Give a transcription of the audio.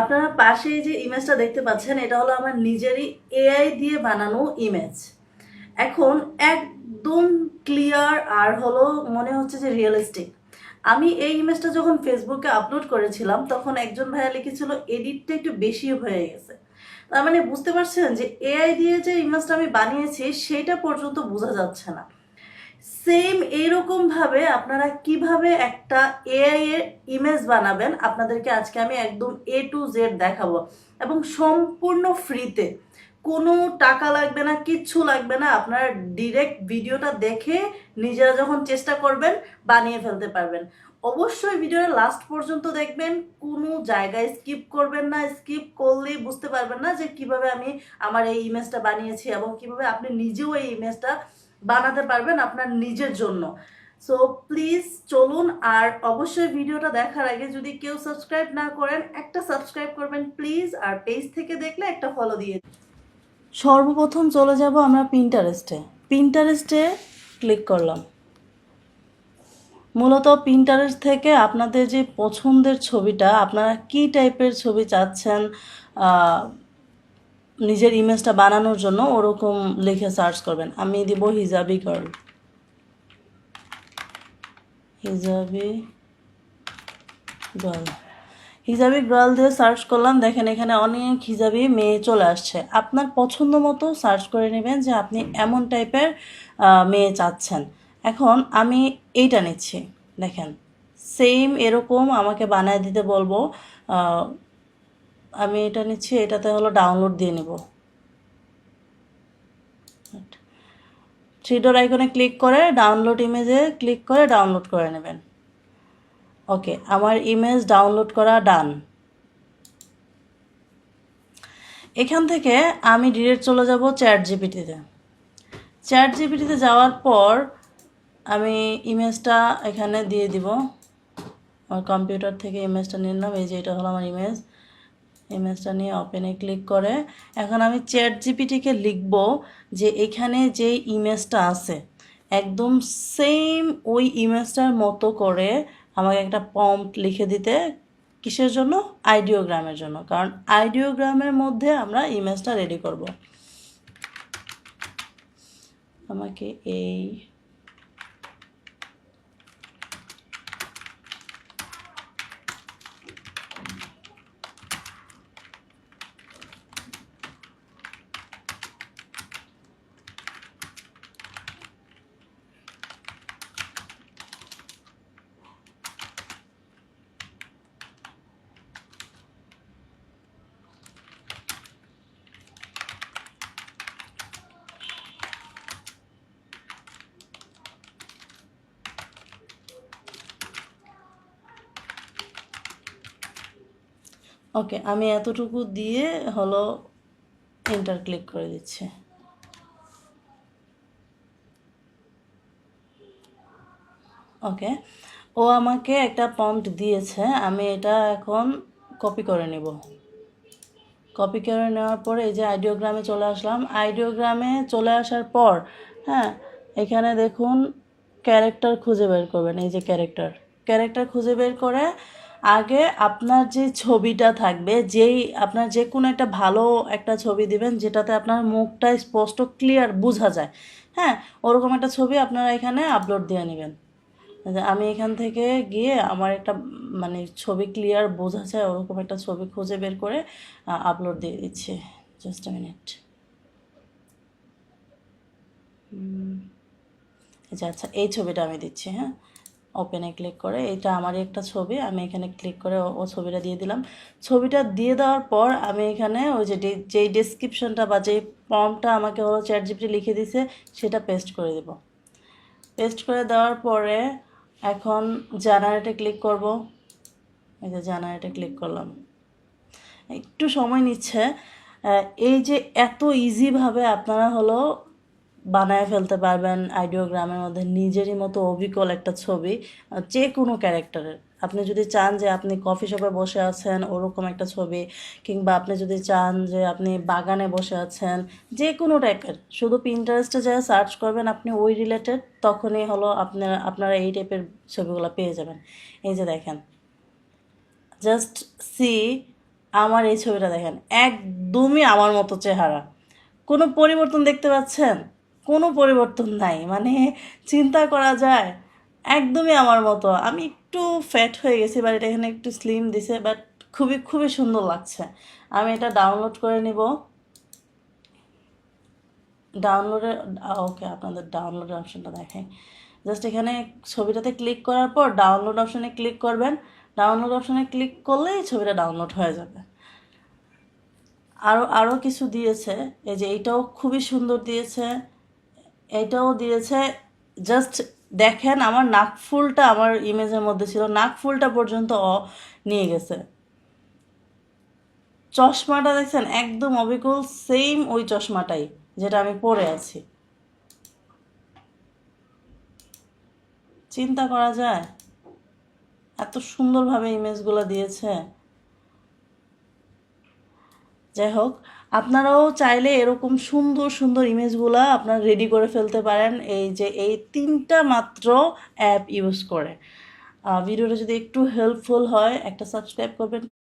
আপনারা পাশে যে ইমেজটা দেখতে পাচ্ছেন, এটা হলো আমার নিজেরই এআই দিয়ে বানানো ইমেজ এখন একদম ক্লিয়ার আর হলো মনে হচ্ছে যে রিয়েলিস্টিক আমি এই ইমেজটা যখন ফেসবুকে আপলোড করেছিলাম, তখন একজন ভাইয়া লিখেছিল এডিটটা একটু বেশি হয়ে গেছে। তার মানে বুঝতে পারছেন যে এআই দিয়ে যে ইমেজটা আমি বানিয়েছি সেটা পর্যন্ত বোঝা যাচ্ছে না। সেম এইরকম ভাবে আপনারা কীভাবে একটা এআই এর ইমেজ বানাবেন, আপনাদেরকে আজকে আমি একদম এ টু জেড দেখাবো। এবং সম্পূর্ণ ফ্রিতে কোনো টাকা লাগবে না, কিচ্ছু লাগবে না, আপনারা ডিরেক্ট ভিডিওটা দেখে নিজেরা যখন চেষ্টা করবেন, বানিয়ে ফেলতে পারবেন। অবশ্যই ভিডিওর লাস্ট পর্যন্ত দেখবেন, কোনো জায়গায় স্কিপ করবেন না স্কিপ করলেই বুঝতে পারবেন না যে কীভাবে আমি আমার এই ইমেজটা বানিয়েছি এবং কীভাবে আপনি নিজেও এই ইমেজটা বানাতে পারবেন আপনার নিজের জন্য। সো প্লিজ চলুন আর অবশ্যই ভিডিওটা দেখার আগে যদি কেউ সাবস্ক্রাইব না করেন, একটা সাবস্ক্রাইব করবেন প্লিজ আর পেজ থেকে দেখলে একটা ফলো দিয়ে সর্বপ্রথম চলে যাব আমরা পিন্টারেস্টে পিন্টারেস্টে ক্লিক করলাম। মূলত পিন্টারেস্ট থেকে আপনাদের যে পছন্দের ছবিটা, আপনারা কি টাইপের ছবি চাচ্ছেন নিজের ইমেজটা বানানোর জন্য ওরকম লিখে সার্চ করবেন। আমি দিব hijabi girl hijabi girl hijabi girl দিয়ে সার্চ করলাম, দেখেন এখানে অনেক হিজাবি মেয়ে চলে আসছে। আপনার পছন্দ মতো সার্চ করে নেবেন যে আপনি এমন টাইপের মেয়ে চাচ্ছেন। এখন আমি এইটা নিচ্ছি, দেখেন। সেম এরকম আমাকে বানায় দিতে বলব আমি এটা নিচ্ছি, এটাতে হলো ডাউনলোড দিয়ে নিব। থ্রি ডোর আইকনে ক্লিক করে ডাউনলোড ইমেজে ক্লিক করে ডাউনলোড করে নেবেন। ওকে আমার ইমেজ ডাউনলোড করা ডান এখান থেকে আমি ডিরেক্ট চলে যাব চ্যাট জিপিটিতে চ্যাট জিপিটিতে যাওয়ার পর আমি ইমেজটা এখানে দিয়ে দিব। আমার কম্পিউটার থেকে ইমেজটা নিয়ে নিলাম, এই যে এটা হলো আমার ইমেজ ইমেজটা নিয়ে ওপেনে ক্লিক করে। এখন আমি চ্যাট জিপিটিকে লিখব যে এখানে যে ইমেজটা আছে, একদম সেম ওই ইমেজটার মতো করে আমাকে একটা পম্প লিখে দিতে কিসের জন্য? আইডিওগ্রামের জন্য। কারণ আইডিওগ্রামের মধ্যে আমরা ইমেজটা রেডি করব। আমাকে এই ওকে আমি এতটুকু দিয়ে হলো এন্টার ক্লিক করে দিচ্ছি। ওকে ও আমাকে একটা পম্পট দিয়েছে, আমি এটা এখন কপি করে নেব। কপি করে নেওয়ার পরে এই যে আইডিওগ্রামে চলে আসলাম। আইডিওগ্রামে চলে আসার পর হ্যাঁ এখানে দেখুন ক্যারেক্টার খুঁজে বের করবেন, এই যে ক্যারেক্টার ক্যারেক্টার খুঁজে বের করে আগে আপনার যে ছবিটা থাকবে, যেই আপনার যে কোনো একটা ভালো একটা ছবি দিবেন, যেটাতে আপনার মুখটা স্পষ্ট ক্লিয়ার বোঝা যায়। হ্যাঁ ওরকম একটা ছবি আপনারা এখানে আপলোড দিয়ে নেবেন। আমি এখান থেকে গিয়ে আমার একটা মানে ছবি ক্লিয়ার বোঝা যায়, ওরকম একটা ছবি খুঁজে বের করে আপলোড দিয়ে দিচ্ছি। জাস্ট মিনিট আচ্ছা আচ্ছা এই ছবিটা আমি দিচ্ছি হ্যাঁ। ওপেনে ক্লিক করে, এটা আমারই একটা ছবি, আমি এখানে ক্লিক করে ও- ছবিটা দিয়ে দিলাম। ছবিটা দিয়ে দেওয়ার পর আমি এখানে ওই যে যেই ডেসক্রিপশনটা বা যেই ফর্মটা আমাকে হলো চ্যাট জিপিটি লিখে দিছে সেটা পেস্ট করে দেব। পেস্ট করে দেওয়ার পরে এখন জেনারেটে ক্লিক করব। এই যে জেনারেটে ক্লিক করলাম। একটু সময় নিচ্ছে। এই যে এত ইজিভাবে আপনারা হলো বানায় ফেলতে পারবেন আইডিওগ্রামের মধ্যে নিজেরই মতো অবিকল একটা ছবি যে কোনো ক্যারেক্টারের। আপনি যদি চান যে আপনি কফি শপে বসে আছেন ওরকম একটা ছবি, কিংবা আপনি যদি চান যে আপনি বাগানে বসে আছেন যে কোনো টাইপের, শুধু পিন্টারেস্টে যা সার্চ করবেন আপনি ওই রিলেটেড তখনই হলো আপনার, আপনারা এই টাইপের ছবিগুলো পেয়ে যাবেন। এই যে দেখেন জাস্ট সি আমার এই ছবিটা দেখেন, একদমই আমার মতো চেহারা। কোনো পরিবর্তন দেখতে পাচ্ছেন? কোনো পরিবর্তন নাই। মানে চিন্তা করা যায়, একদমই আমার মতো। আমি একটু ফ্যাট হয়ে গেছি বাট এটা এখানে একটু স্লিম দিছে বাট খুবই খুবই সুন্দর লাগছে। আমি এটা ডাউনলোড করে নিব। ডাউনলোডে ওকে আপনাদের ডাউনলোডের অপশনটা দেখাই। জাস্ট এখানে ছবিটাতে ক্লিক করার পর ডাউনলোড অপশনে ক্লিক করবেন। ডাউনলোড অপশনে ক্লিক করলেই ছবিটা ডাউনলোড হয়ে যাবে। আরও আরও কিছু দিয়েছে। এই যে এইটাও খুবই সুন্দর দিয়েছে। এইটাও দিয়েছে জাস্ট দেখেন আমার নাকফুলটা আমার ইমেজের মধ্যে ছিল নাকফুলটা পর্যন্ত অ নিয়ে গেছে। চশমাটা দেখছেন, একদম অবিকুল সেম ওই চশমাটাই যেটা আমি পরে আছি। চিন্তা করা যায়, এত সুন্দরভাবে ইমেজগুলো দিয়েছে। যাই হোক, আপনারাও চাইলে এরকম সুন্দর সুন্দর ইমেজগুলো আপনারা রেডি করে ফেলতে পারেন এই যে এই তিনটা মাত্র অ্যাপ ইউজ করে। ভিডিওটা যদি একটু হেল্পফুল হয়, একটা সাবস্ক্রাইব করবেন।